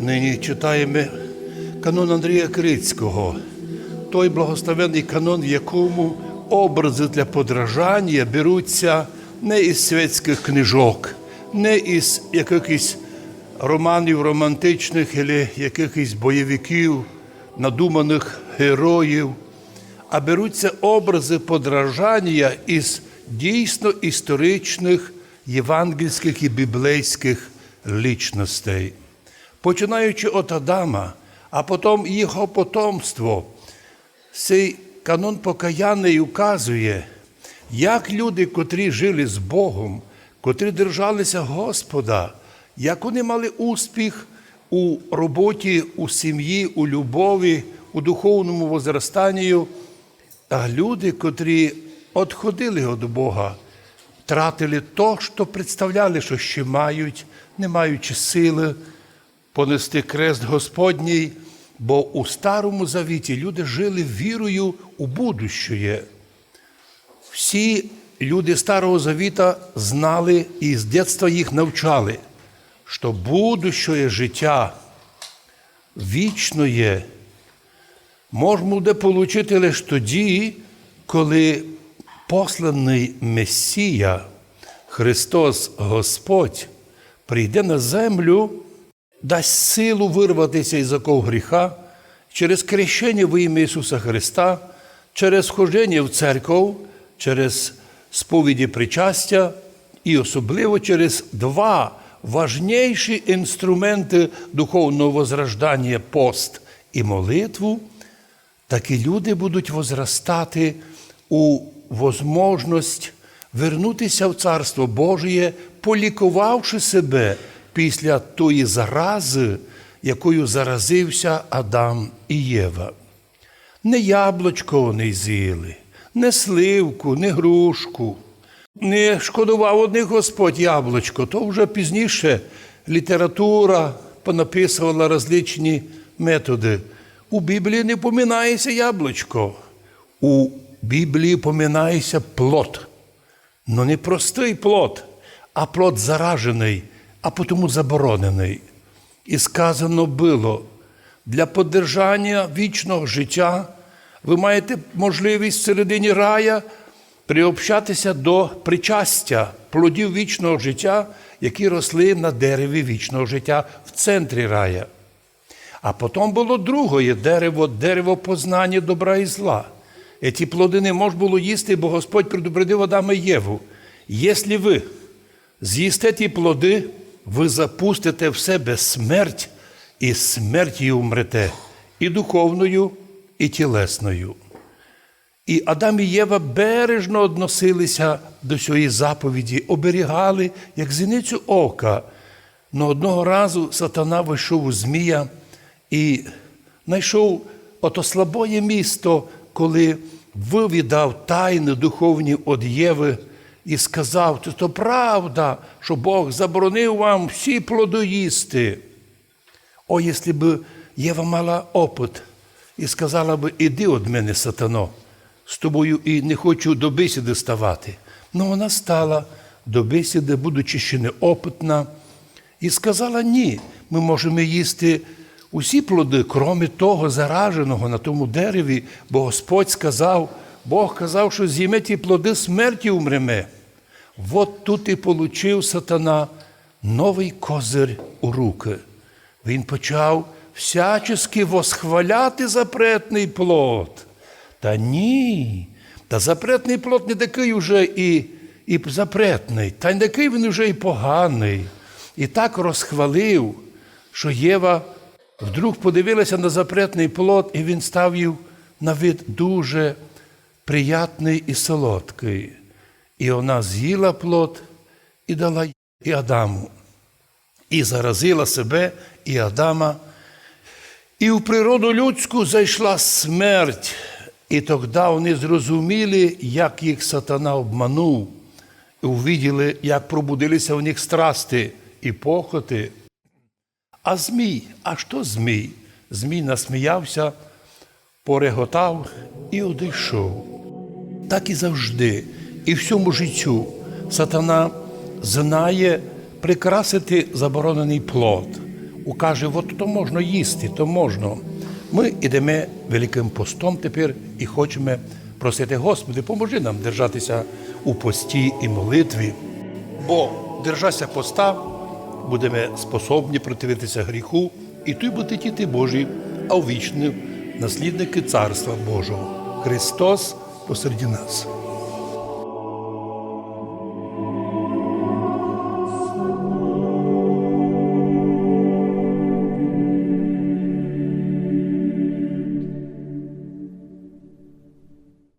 Нині читаємо канон Андрія Крицького, той благословенний канон, в якому образи для подражання беруться не із світських книжок, не із якихось романів романтичних або якихось бойовиків, надуманих героїв, а беруться образи подражання із дійсно історичних євангельських і біблейських лічностей. Починаючи від Адама, а потім його потомство, цей канон покаянний указує, як люди, котрі жили з Богом, котрі держалися Господа, як вони мали успіх у роботі, у сім'ї, у любові, у духовному возрастанні, а люди, котрі відходили від Бога, втратили то, що представляли, що ще мають, не маючи сили понести крест Господній, бо у Старому Завіті люди жили вірою у будущее. Всі люди Старого Завіта знали і з дитинства їх навчали, що будущее життя вічне можна буде отримати лише тоді, коли посланий Месія, Христос Господь, прийде на землю, дасть силу вирватися із оков гріха через крещення в ім'я Ісуса Христа, через вхождення в церкву, через сповіді причастя і особливо через два важніші інструменти духовного возрождання пост і молитву, такі люди будуть возрастати у возможність вернутися в Царство Божє, полікувавши себе після тої зарази, якою заразився Адам і Єва. Не яблучко вони з'їли, не сливку, не грушку, не шкодував одних Господь яблучко, то вже пізніше література понаписувала розличні методи. У Біблії не поминається яблучко, у Біблії поминається плод. Ну не простий плод, а плод заражений, а тому заборонений. І сказано було, для поддержання вічного життя ви маєте можливість в середині рая приобщатися до причастя плодів вічного життя, які росли на дереві вічного життя в центрі рая. А потім було друге дерево, дерево познання добра і зла. І ті плоди не можна було їсти, бо Господь предупредив Адама Єву. Якщо ви з'їсте ті плоди, ви запустите в себе смерть, і смертю умрете, і духовною, і тілесною. І Адам і Єва бережно односилися до цієї заповіді, оберігали, як зіницю ока. Но одного разу сатана вийшов у Змія і знайшов ото слабоє місто, коли вивідав тайни духовні від Єви і сказав, що то правда, що Бог заборонив вам всі плодоїсти. О, якщо б Єва мала опит і сказала б, іди від мене, сатано, з тобою і не хочу до бесіди ставати. Ну вона стала до бесіди, будучи ще неопитна, і сказала: ні, ми можемо їсти усі плоди, крім того зараженого на тому дереві, бо Господь сказав, Бог казав, що з'їме ті плоди смерті умреме. От тут і получив сатана новий козир у руки. Він почав всячески восхваляти запретний плод. Та ні, та запретний плод не такий уже і, і запретний, та не такий він уже і поганий. І так розхвалив, що Єва вдруг подивилася на запретний плод, і він став їй на вид дуже приятний і солодкий. І вона з'їла плод і дала і Адаму, і заразила себе і Адама. І в природу людську зайшла смерть, і тоді вони зрозуміли, як їх сатана обманув, і увиділи, як пробудилися в них страсти і похоти. А Змій, а що Змій? Змій насміявся, пореготав і одійшов. Так і завжди, і всьому життю сатана знає прикрасити заборонений плод. укаже, от то можна їсти, то можна. Ми йдемо великим постом тепер і хочемо просити, Господи, поможи нам держатися у пості і молитві, бо держася поста, будемо способні противитися гріху, і той бути діти Божі, а у вічні наслідники Царства Божого. Христос посеред нас.